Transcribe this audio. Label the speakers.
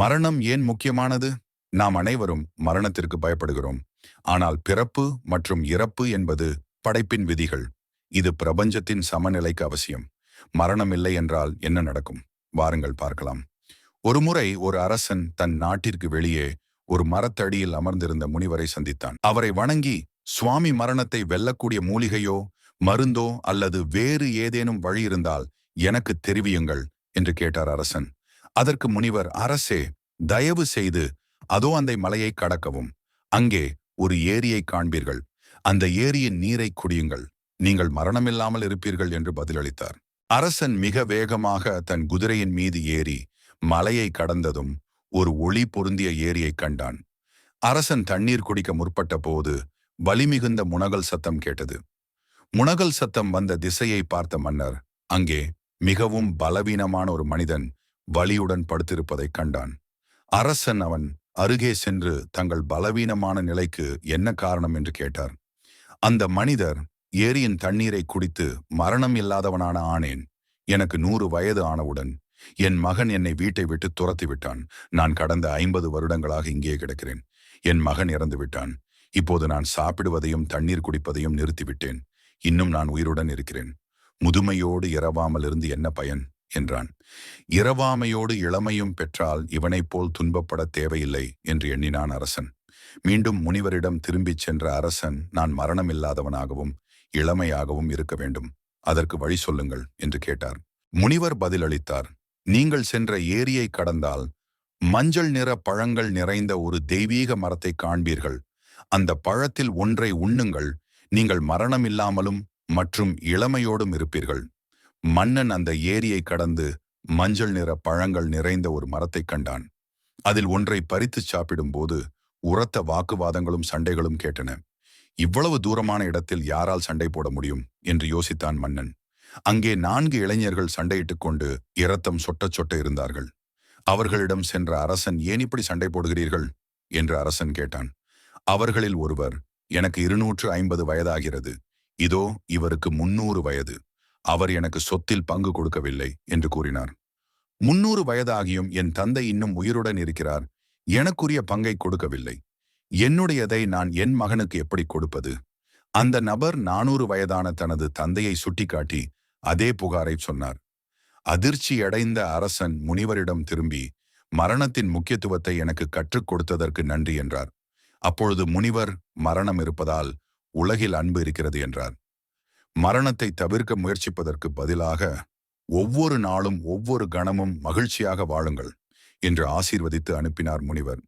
Speaker 1: மரணம் ஏன் முக்கியமானது? நாம் அனைவரும் மரணத்திற்கு பயப்படுகிறோம். ஆனால் பிறப்பு மற்றும் இறப்பு என்பது படைப்பின் விதிகள். இது பிரபஞ்சத்தின் சமநிலைக்கு அவசியம். மரணம் இல்லை என்றால் என்ன நடக்கும்? வாருங்கள் பார்க்கலாம். ஒருமுறை ஒரு அரசன் தன் நாட்டிற்கு வெளியே ஒரு மரத்தடியில் அமர்ந்திருந்த முனிவரை சந்தித்தான். அவரை வணங்கி சுவாமி மரணத்தை வெல்லக்கூடிய மூலிகையோ மருந்தோ அல்லது வேறு ஏதேனும் வழி இருந்தால் எனக்கு தெரிவியுங்கள் என்று கேட்டார் அரசன். அதற்கு முனிவர் அரசே தயவு செய்து அதோ அந்த மலையை கடக்கவும். அங்கே ஒரு ஏரியை காண்பீர்கள். அந்த ஏரியின் நீரை குடியுங்கள். நீங்கள் மரணமில்லாமல் இருப்பீர்கள் என்று பதிலளித்தார். அரசன் மிக வேகமாக தன் குதிரையின் மீது ஏறி மலையை கடந்ததும் ஒரு ஒளி பொருந்திய ஏரியை கண்டான். அரசன் தண்ணீர் குடிக்க முற்பட்ட போது வலிமிகுந்த முனகல் சத்தம் கேட்டது. முனகல் சத்தம் வந்த திசையை பார்த்த மன்னர் அங்கே மிகவும் பலவீனமான ஒரு மனிதன் வலியுடன் படுத்திருப்பதைக் கண்டான். அரசன் அவன் அருகே சென்று தங்கள் பலவீனமான நிலைக்கு என்ன காரணம் என்று கேட்டார். அந்த மனிதர் ஏரியின் தண்ணீரை குடித்து மரணம் இல்லாதவனான ஆனேன் எனக்கு நூறு வயது ஆனவுடன் என் மகன் என்னை வீட்டை விட்டு துரத்தி விட்டான். நான் கடந்த ஐம்பது வருடங்களாக இங்கே கிடக்கிறேன். என் மகன் இறந்து விட்டான். இப்போது நான் சாப்பிடுவதையும் தண்ணீர் குடிப்பதையும் நிறுத்திவிட்டேன். இன்னும் நான் உயிருடன் இருக்கிறேன். முதுமையோடு இரவாமல் இருந்து என்ன பயன்? என்றான். இரவாமையோடு இளமையும் பெற்றால் இவனைப் போல் துன்பப்பட தேவையில்லை என்று எண்ணினான் அரசன். மீண்டும் முனிவரிடம் திரும்பிச் சென்ற அரசன் நான் மரணமில்லாதவனாகவும் இளமையாகவும் இருக்க வேண்டும். அதற்கு வழி சொல்லுங்கள் என்று கேட்டார். முனிவர் பதிலளித்தார். நீங்கள் சென்ற ஏரியை கடந்தால் மஞ்சள் நிற பழங்கள் நிறைந்த ஒரு தெய்வீக மரத்தை காண்பீர்கள். அந்த பழத்தில் ஒன்றை உண்ணுங்கள். நீங்கள் மரணமில்லாமலும் மற்றும் இளமையோடும் இருப்பீர்கள். மன்னன் அந்த ஏரியை கடந்து மஞ்சள் நிற பழங்கள் நிறைந்த ஒரு மரத்தைக் கண்டான். அதில் ஒன்றை பறித்துச் சாப்பிடும்போது உரத்த வாக்குவாதங்களும் சண்டைகளும் கேட்டன. இவ்வளவு தூரமான இடத்தில் யாரால் சண்டை போட முடியும்? என்று யோசித்தான் மன்னன். அங்கே நான்கு இளைஞர்கள் சண்டையிட்டுக் கொண்டு இரத்தம் சொட்ட சொட்ட இருந்தார்கள். அவர்களிடம் சென்ற அரசன் ஏன் இப்படி சண்டை போடுகிறீர்கள்? என்று அரசன் கேட்டான். அவர்களில் ஒருவர் எனக்கு இருநூற்று ஐம்பது வயதாகிறது. இதோ இவருக்கு முன்னூறு வயது. அவர் எனக்கு சொத்தில் பங்கு கொடுக்கவில்லை என்று கூறினார். முன்னூறு வயதாகியும் என் தந்தை இன்னும் உயிருடன் இருக்கிறார். எனக்குரிய பங்கை கொடுக்கவில்லை. என்னுடையதை நான் என் மகனுக்கு எப்படி கொடுப்பது? அந்த நபர் நானூறு வயதான தனது தந்தையை சுட்டிக்காட்டி அதே புகாரை சொன்னார். அதிர்ச்சியடைந்த அரசன் முனிவரிடம் திரும்பி மரணத்தின் முக்கியத்துவத்தை எனக்கு கற்றுக் கொடுத்ததற்கு நன்றி என்றார். அப்பொழுது முனிவர் மரணம் இருப்பதால் உலகில் அன்பு இருக்கிறது என்றார். மரணத்தை தவிர்க்க முயற்சிப்பதற்கு பதிலாக ஒவ்வொரு நாளும் ஒவ்வொரு கணமும் மகிழ்ச்சியாக வாழுங்கள் என்று ஆசீர்வதித்து அனுப்பினார் முனிவர்.